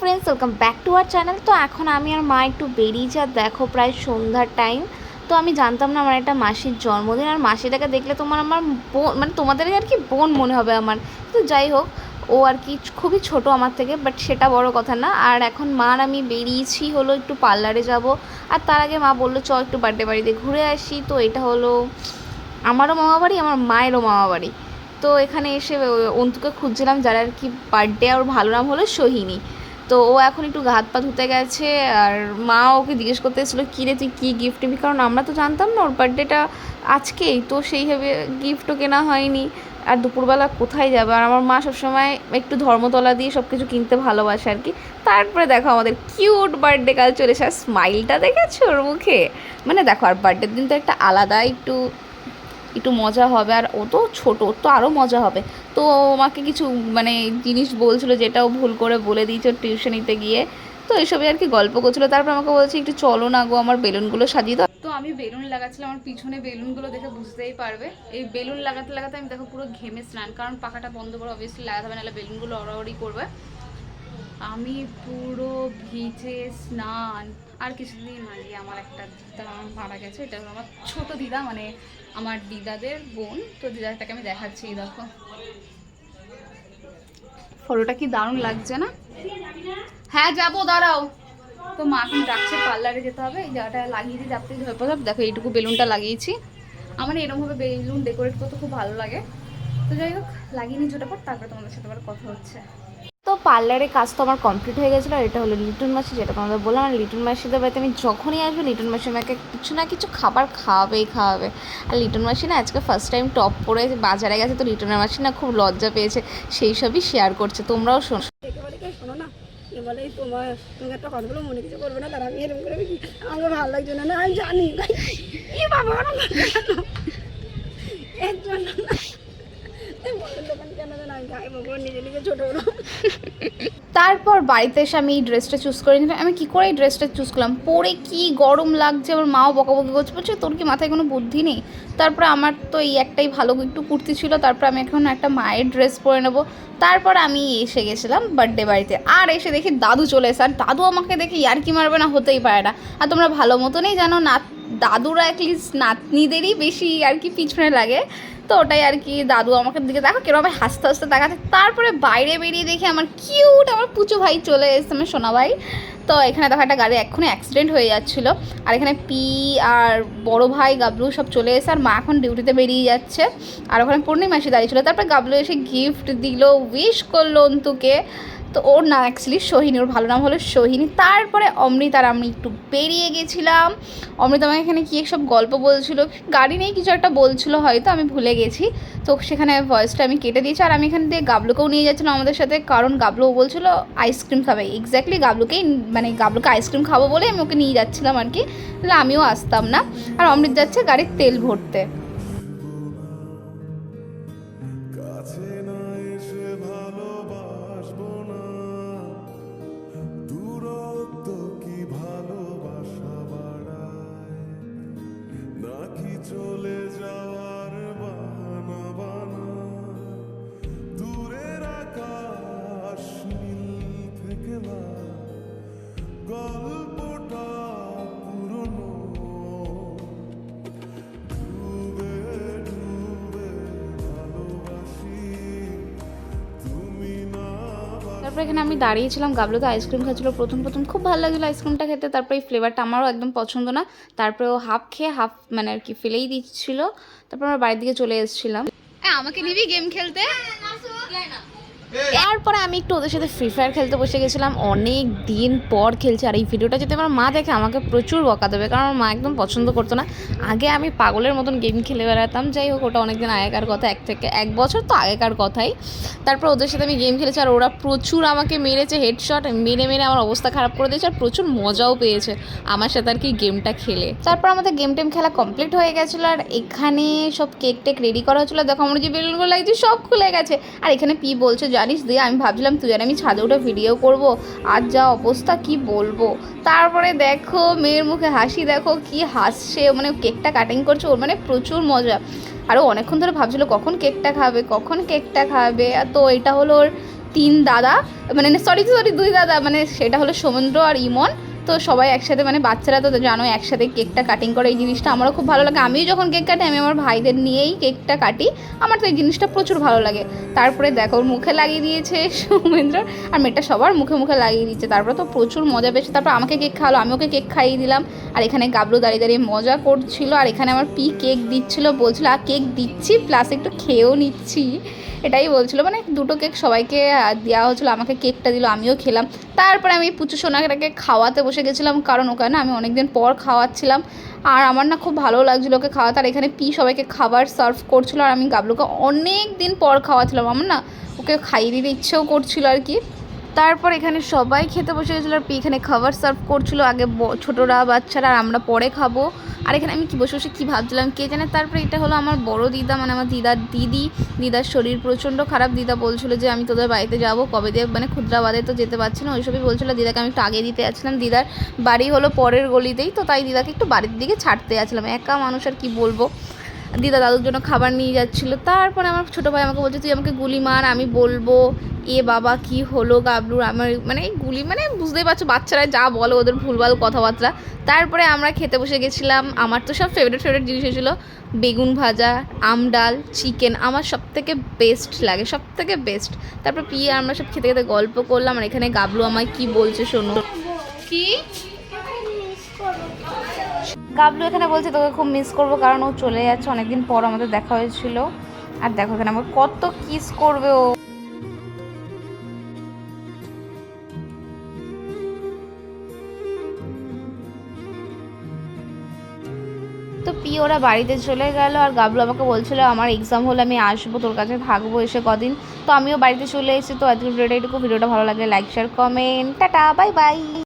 Friends welcome back to our channel তো এখন আমি আর মা একটু বেরিয়েছি আর দেখো প্রায় সন্ধ্যার টাইম তো আমি জানতাম না আমার একটা মাসির জন্মদিন, আর মাসিটাকে দেখলে তোমার আমার বোন মানে তোমাদের আর কি বোন মনে হবে আমার। তো যাই হোক, ও আর কি খুবই ছোট আমার থেকে বাট সেটা বড় কথা না। আর এখন মার আমি বেরিয়েছি, হলো একটু পার্লারে যাব। আর তার আগে মা বলল চ একটু বার্থডে বাড়িতে ঘুরে আসি। তো এটা হলো আমারও মামা বাড়ি, আমার মায়েরও মামা বাড়ি। তো এখানে এসে অন্তুকে খুঁজছিলাম, যারা আর কি বার্থডে আর ভালো নাম হলো সোহিনী। তো ও এখন একটু হাত পা ধুতে গেছে আর মা ওকে জিজ্ঞেস করতে এসেছিল, কী রে, তুই কী গিফট নিবি? কারণ আমরা তো জানতাম না ওর বার্থডেটা আজকেই, তো সেইভাবে গিফটও কেনা হয়নি। আর দুপুরবেলা কোথায় যাবে? আর আমার মা সবসময় একটু ধর্মতলা দিয়ে সব কিছু কিনতে ভালোবাসে আর কি। তারপরে দেখো আমাদের কিউট বার্থডে কাল চলে এসে আর স্মাইলটা দেখেছ ওর মুখে? মানে দেখো, আর বার্থডের দিন তো একটা আলাদা একটু একটু মজা হবে, আর ও তো ছোটো তো আরও মজা হবে। তো আমাকে কিছু মানে জিনিস বলছিলো যেটাও ভুল করে বলে দিয়েছে টিউশনিতে গিয়ে। তো এসবই আর কি গল্প করছিল। তারপর আমাকে বলছে, একটু চলো না গো, আমার বেলুনগুলো সাজিয়ে দাও। তো আমি বেলুন লাগাচ্ছিলাম, আমার পিছনে বেলুনগুলো দেখে বুঝতেই পারবে। এই বেলুন লাগাতে লাগাতে আমি দেখো পুরো ঘেমে স্নান, কারণ পাখাটা বন্ধ করে অবভিয়াসলি লাগাতে হবে, নাহলে বেলুনগুলো অড়াঅড়ি করবে। আমি পুরো ভিজে স্নান আর কিছুদিন আগে আমার একটা দিদা মারা গেছে, এটা আমার ছোট দিদা মানে আমার দিদাদের বোন। তো দিদাটাকে আমি দেখাচ্ছি দেখো। ফটোটা কি দারুণ লাগছে না? হ্যাঁ যাব, দাঁড়াও। তো মা এখন ডাকছে, পার্লারে যেতে হবে। এই জায়গাটা লাগিয়ে দিয়ে যাতে হয়ে পড়ে দেখো, এইটুকু বেলুনটা লাগিয়েছি। আমার এরকমভাবে বেলুন ডেকোরেট করতে খুব ভালো লাগে। তো যাই হোক, লাগিয়ে নিই ছোটো পর, তারপরে তোমাদের সাথে আবার কথা হচ্ছে। তো পার্লারে কাজ তো আমার কমপ্লিট হয়ে গেছিল, আর এটা হলো লিটন মাসি, যেটা তোমাদের বললাম, আর লিটন মাসিদের বাড়িতে আমি যখনই আসব, লিটন মাসি আমাকে কিছু না কিছু খাবার খাওয়াবেই খাওয়াবে। আর লিটন মাসি না আজকে ফার্স্ট টাইম টপ পরে বাজারে গেছে, তো লিটনের মাসি না খুব লজ্জা পেয়েছে, সেই সবই শেয়ার করছে, তোমরাও শোনো। শোনো না বলে তোমার একটা কথা বলে, মনে কিছু করবে না তারা আমি এরকম করে আমার ভালো লাগছে না আমি জানি। বাবা এর জন্য না। তারপর বাড়িতে এসে আমি এই ড্রেসটা চুজ করে নিলাম। আমি কী করে এই ড্রেসটা চুজ করলাম? পরে কি গরম লাগছে, আমার মাও বকাবকি করছে। বলছে, তোর কি মাথায় কোনো বুদ্ধি নেই? তারপরে আমার তো এই একটাই ভালো একটু কুর্তি ছিল। তারপর আমি এখন একটা মায়ের ড্রেস পরে নেব। তারপর আমি এসে গেছিলাম বার্থডে বাড়িতে। আর এসে দেখি দাদু চলে এসে, আর দাদু আমাকে দেখে ইয়ার কি মারবে না? হতেই পারে না। আর তোমরা ভালো মতনই জানো না, দাদুরা অ্যাটলিস্ট নাতনিদেরই বেশি আর কি পিছনে লাগে। তো ওটাই আর কি, দাদু আমাকে দিকে দেখো কেরম হাসতে হাসতে তাকাতে তারপরে বাইরে বেরিয়ে দেখি আমার কিউট আমার পুচু ভাই চলে এসছে, আমার সোনা ভাই। তো এখানে দেখো একটা গাড়ি এক্ষুনি অ্যাক্সিডেন্ট হয়ে যাচ্ছিল। আর এখানে পি আর বড় ভাই, গাবলু সব চলে এসে আর মা এখন ডিউটিতে বেরিয়ে যাচ্ছে। আর ওখানে পূর্ণিমাসি দাঁড়িয়ে ছিল। তারপরে গাবলু এসে গিফট দিল উইশ করল অন্তুকে। তো ওর নাম অ্যাকচুয়ালি সোহিনী, ওর ভালো নাম হলো সোহিনী। তারপরে অমৃত আর আমি একটু বেরিয়ে গেছিলাম। অমৃত আমাকে এখানে কী সব গল্প বলছিল? গাড়ি নেই কিছু একটা বলছিল হয়তো, আমি ভুলে গেছি। তো সেখানে ভয়েসটা আমি কেটে দিয়েছি আর আমি এখান থেকে গাবলুকেও নিয়ে যাচ্ছিলাম আমাদের সাথে, কারণ গাবলু বলছিল আইসক্রিম খাবে। এক্স্যাক্টলি গাবলুকেই মানে গাবলুকে আইসক্রিম খাব বলে আমি ওকে নিয়ে যাচ্ছিলাম আর কি। তাহলে আমিও আসতাম না। আর অমৃত যাচ্ছে গাড়ির তেল ভরতে। তারপর এখানে আমি দাঁড়িয়েছিলাম গাবলুতে আইসক্রিম খাচ্ছিলো প্রথম প্রথম। খুব ভালো লাগছিল আইসক্রিমটা খেতে, তারপরে এই ফ্লেভারটা আমারও একদম পছন্দ না। তারপরে ও হাফ খেয়ে হাফ মানে আর কি ফেলেই দিচ্ছিল। তারপর আমরা বাড়ির দিকে চলে এসেছিলাম। আমাকে নিবি গেম খেলতে? তারপরে আমি একটু ওদের সাথে ফ্রি ফায়ার খেলতে বসে গেছিলাম। অনেক দিন পর খেলছি আর এই ভিডিওটা যদি আমার মা দেখে, আমাকে প্রচুর বকা দেবে, কারণ আমার মা একদম পছন্দ করতো না। আগে আমি পাগলের মতন গেম খেলে বেড়াতাম, যাই হোক, ওটা অনেকদিন আগেকার কথা, এক থেকে এক বছর তো আগেকার কথাই। তারপর ওদের সাথে আমি গেম খেলেছি আর ওরা প্রচুর আমাকে মেরেছে হেডশট মেরে মেরে আমার অবস্থা খারাপ করে দিয়েছে আর প্রচুর মজাও পেয়েছে আমার সাথে আর কি গেমটা খেলে। তারপর আমাদের গেম টেম খেলা কমপ্লিট হয়ে গেছিল আর এখানে সব কেক টেক রেডি করা হচ্ছিল দেখো আমার যে বেলুনগুলো লাগছে, সব খুলে গেছে। আর এখানে পি বলছে জানিস দিয়ে আমি ভাবছিলাম তুই আর আমি ছাদে উঠে ভিডিও করব। আর যা অবস্থা, কি বলব? তারপরে দেখো, মেয়ের মুখে হাসি, দেখো কি হাসছে। মানে কেকটা কাটিং করছে, ওর মানে প্রচুর মজা। আরও অনেকক্ষণ ধরে ভাবছিল, কখন কেকটা খাবে? কখন কেকটা খাবে? তো এটা হলো ওর তিন দাদা মানে সরি সরি দুই দাদা। মানে সেটা হলো সমুদ্র আর ইমন। তো সবাই একসাথে মানে বাচ্চারা তো জানো, একসাথে কেকটা কাটিং করে এই জিনিসটা আমারও খুব ভালো লাগে। আমিও যখন কেক কাটি, আমি আমার ভাইদের নিয়েই কেকটা কাটি। আমার তো এই জিনিসটা প্রচুর ভালো লাগে। তারপরে দেখো ওর মুখে লাগিয়ে দিয়েছে সৌমেন্দ্র। আর মেয়েটা সবার মুখে মুখে লাগিয়ে দিচ্ছে। তারপরে তো প্রচুর মজা পেয়েছে। তারপর আমাকে কেক খাওয়ালো আমি ওকে কেক খাইয়ে দিলাম। আর এখানে গাবলু দাঁড়িয়ে দাঁড়িয়ে মজা করছিল। আর এখানে আমার পি কেক দিচ্ছিল, বলছিল আর কেক দিচ্ছি প্লাস একটু খেয়েও নিচ্ছি। এটাই বলছিল মানে দুটো কেক সবাইকে দেওয়া হচ্ছিল আমাকে কেকটা দিল, আমিও খেলাম। তারপরে আমি পুচু সোনাটাকে খাওয়াতে বসে গেছিলাম, কারণ ওখানে আমি অনেকদিন পর খাওয়াচ্ছিলাম। আর আমার না খুব ভালো লাগছিল ওকে খাওয়াতে, আর এখানে পি সবাইকে খাবার সার্ভ করছিল, আর আমি গাবলুকে অনেক দিন পর খাওয়াচ্ছিলাম আমার না ওকে খাইয়ে দিতে ইচ্ছেও করছিল আর কি। তারপর এখানে সবাই খেতে বসে গেছিল, আর পি এখানে খাবার সার্ভ করছিল। আগে ছোটরা, বাচ্চারা, আর আমরা পরে খাব। আর এখানে আমি কি বসে বসে কী ভাবছিলাম, কে জানে? তারপরে এটা হলো আমার বড় দিদা মানে আমার দিদার দিদি। দিদার শরীর প্রচণ্ড খারাপ। দিদা বলছিল যে, আমি তোদের বাড়িতে যাব। কবে দিয়ে মানে ক্ষুদ্রাবাদে তো যেতে পারছি না। ওইসবই বলছিল। দিদাকে আমি একটু আগে দিতে যাচ্ছিলাম। দিদার বাড়ি হলো পরের গলিতেই, তো তাই দিদাকে একটু বাড়ির দিকে ছাড়তে যাচ্ছিলাম। একা মানুষ আর কি বলব? দিদা দাদুর জন্য খাবার নিয়ে যাচ্ছিল। তারপরে আমার ছোটো ভাই আমাকে বলছে, তুই আমাকে গুলি মার, আমি বলব, এ বাবা কি হলো গাবলুর? আমার মানে গুলি মানে বুঝতেই পারছ বাচ্চারা যা বলো ওদের ভুলভাল কথাবার্তা। তারপরে আমরা খেতে বসে গেছিলাম, আমার তো সব ফেভারিট ফেভারিট জিনিস হয়েছিলো বেগুন ভাজা, আম ডাল চিকেন আমার সব থেকে বেস্ট লাগে সব থেকে বেস্ট তারপর পিয়ে আমরা সব খেতে খেতে গল্প করলাম, আর এখানে গাবলু আমায় কি বলছে শোনো। কি? গাবলু এখানে বলছে, তোকে খুব মিস করব কারণ ও চলে যাচ্ছে। অনেকদিন পর আমাদের দেখা হয়েছিল। আর দেখো এখানে আমাকে কত কিস করবে ও। তো পি ওরা বাড়িতে চলে গেল আর গাবলু আমাকে বলছিল, আমার এক্সাম হলে আমি আসব, তোর কাছে থাকব এসে কদিন। তো আমিও বাড়িতে চলে এসেছি, তো আজকের ভিডিওটা এটুকু। ভিডিওটা ভালো লাগলে like share comment tata bye bye